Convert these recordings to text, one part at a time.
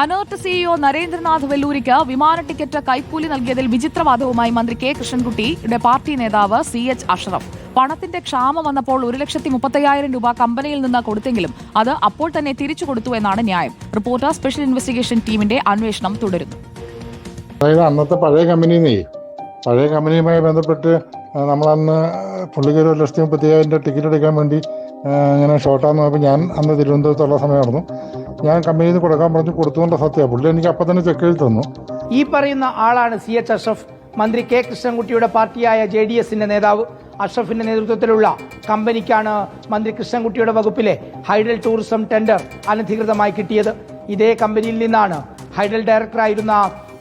ANERT CEO Narendranath വെല്ലൂരിക്ക് വിമാന ticket കൈക്കൂലി നൽകിയതിൽ വിചിത്രവാദവുമായി മന്ത്രി കെ കൃഷ്ണൻകുട്ടിയുടെ പാർട്ടി നേതാവ് സി എച്ച് അഷറഫ്. പണത്തിന്റെ ക്ഷാമം വന്നപ്പോൾ ഒരു ലക്ഷത്തി മുപ്പത്തയ്യായിരം രൂപ കമ്പനിയിൽ നിന്ന് കൊടുത്തെങ്കിലും അത് അപ്പോൾ തന്നെ തിരിച്ചു കൊടുത്തു എന്നാണ് ന്യായം. റിപ്പോർട്ടർ സ്പെഷ്യൽ ഇൻവെസ്റ്റിഗേഷൻ ടീമിന്റെ അന്വേഷണം തുടരുന്നു. അതായത് അന്നത്തെ പഴയ കമ്പനിന്നേ പഴയ കമ്പനിയുമായി ബന്ധപ്പെട്ട് നമ്മളന്ന് പുള്ളിക്ക് ഒരു ലക്ഷത്തി മുപ്പത്തി ടിക്കറ്റ് എടുക്കാൻ വേണ്ടി ഇങ്ങനെ ഷോർട്ടാന്ന് പറഞ്ഞപ്പോൾ ഞാൻ അന്ന് തിരുവനന്തപുരത്തുള്ള സമയമായിരുന്നു. ഞാൻ കമ്പനിയിൽ നിന്ന് കൊടുക്കാൻ പറഞ്ഞു കൊടുത്തുകൊണ്ട് സത്യ. പുള്ളി എനിക്ക് അപ്പം തന്നെ ചെക്ക് എഴുതി തന്നു. ഈ പറയുന്ന ആളാണ് സി എച്ച് അഷ്റഫ്. മന്ത്രി കെ കൃഷ്ണൻകുട്ടിയുടെ പാർട്ടിയായ ജെ ഡി എസിന്റെ നേതാവ്. അഷ്റഫിന്റെ നേതൃത്വത്തിലുള്ള കമ്പനിക്കാണ് മന്ത്രി കൃഷ്ണൻകുട്ടിയുടെ വകുപ്പിലെ ഹൈഡൽ ടൂറിസം ടെൻഡർ അനധികൃതമായി കിട്ടിയത്. ഇതേ കമ്പനിയിൽ നിന്നാണ് hydel ഡയറക്ടറായിരുന്ന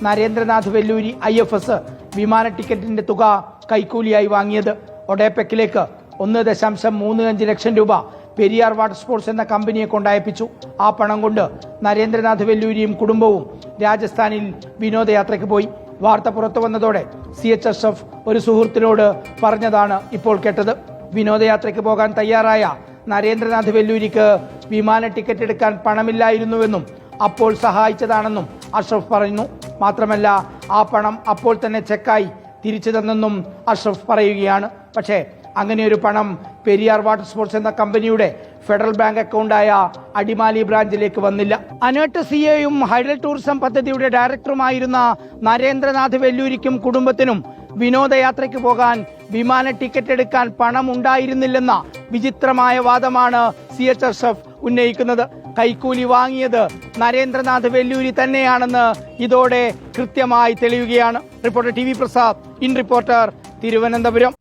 Narendranath Velluri I F S വിമാന ടിക്കറ്റിന്റെ തുക കൈക്കൂലിയായി വാങ്ങിയത്. ഒഡേപെക്കിലേക്ക് ഒന്ന് ദശാംശം മൂന്ന് അഞ്ച് ലക്ഷം രൂപ പെരിയാർ വാട്ടർ സ്പോർട്സ് എന്ന കമ്പനിയെ കൊണ്ടയപ്പിച്ചു ആ പണം കൊണ്ട് നരേന്ദ്രനാഥ് വെല്ലൂരിയും കുടുംബവും രാജസ്ഥാനിൽ വിനോദയാത്രയ്ക്ക് പോയി. വാർത്ത പുറത്തു വന്നതോടെ സി എച്ച് എസ് എഫ് ഒരു സുഹൃത്തിനോട് പറഞ്ഞതാണ് ഇപ്പോൾ കേട്ടത്. വിനോദയാത്രയ്ക്ക് പോകാൻ തയ്യാറായ നരേന്ദ്രനാഥ് വെല്ലൂരിക്ക് വിമാന ടിക്കറ്റ് എടുക്കാൻ പണമില്ലായിരുന്നുവെന്നും അപ്പോൾ സഹായിച്ചതാണെന്നും അഷ്റഫ് പറയുന്നു. മാത്രമല്ല ആ പണം അപ്പോൾ തന്നെ ചെക്കായി തിരിച്ചു തന്നെന്നും അഷ്റഫ് പറയുകയാണ്. പക്ഷേ അങ്ങനെ ഒരു പണം പെരിയാർ വാട്ടർ സ്പോർട്സ് എന്ന കമ്പനിയുടെ ഫെഡറൽ ബാങ്ക് അക്കൗണ്ടായ അടിമാലി ബ്രാഞ്ചിലേക്ക് വന്നില്ല. അനേട്ട് സി എയും ഹൈഡൽ ടൂറിസം പദ്ധതിയുടെ ഡയറക്ടറുമായിരുന്ന നരേന്ദ്രനാഥ് വെല്ലൂരിക്കും കുടുംബത്തിനും വിനോദയാത്രയ്ക്ക് പോകാൻ വിമാന ടിക്കറ്റ് എടുക്കാൻ പണം ഉണ്ടായിരുന്നില്ലെന്ന വിചിത്രമായ വാദമാണ് സി എച്ച് എസ് എഫ് ഉന്നയിക്കുന്നത്. കൈക്കൂലി വാങ്ങിയത് നരേന്ദ്രനാഥ് വെല്ലൂരി തന്നെയാണെന്ന് ഇതോടെ കൃത്യമായി തെളിയുകയാണ്. Reporter T V Prasad in reporter Thiruvananthapuram.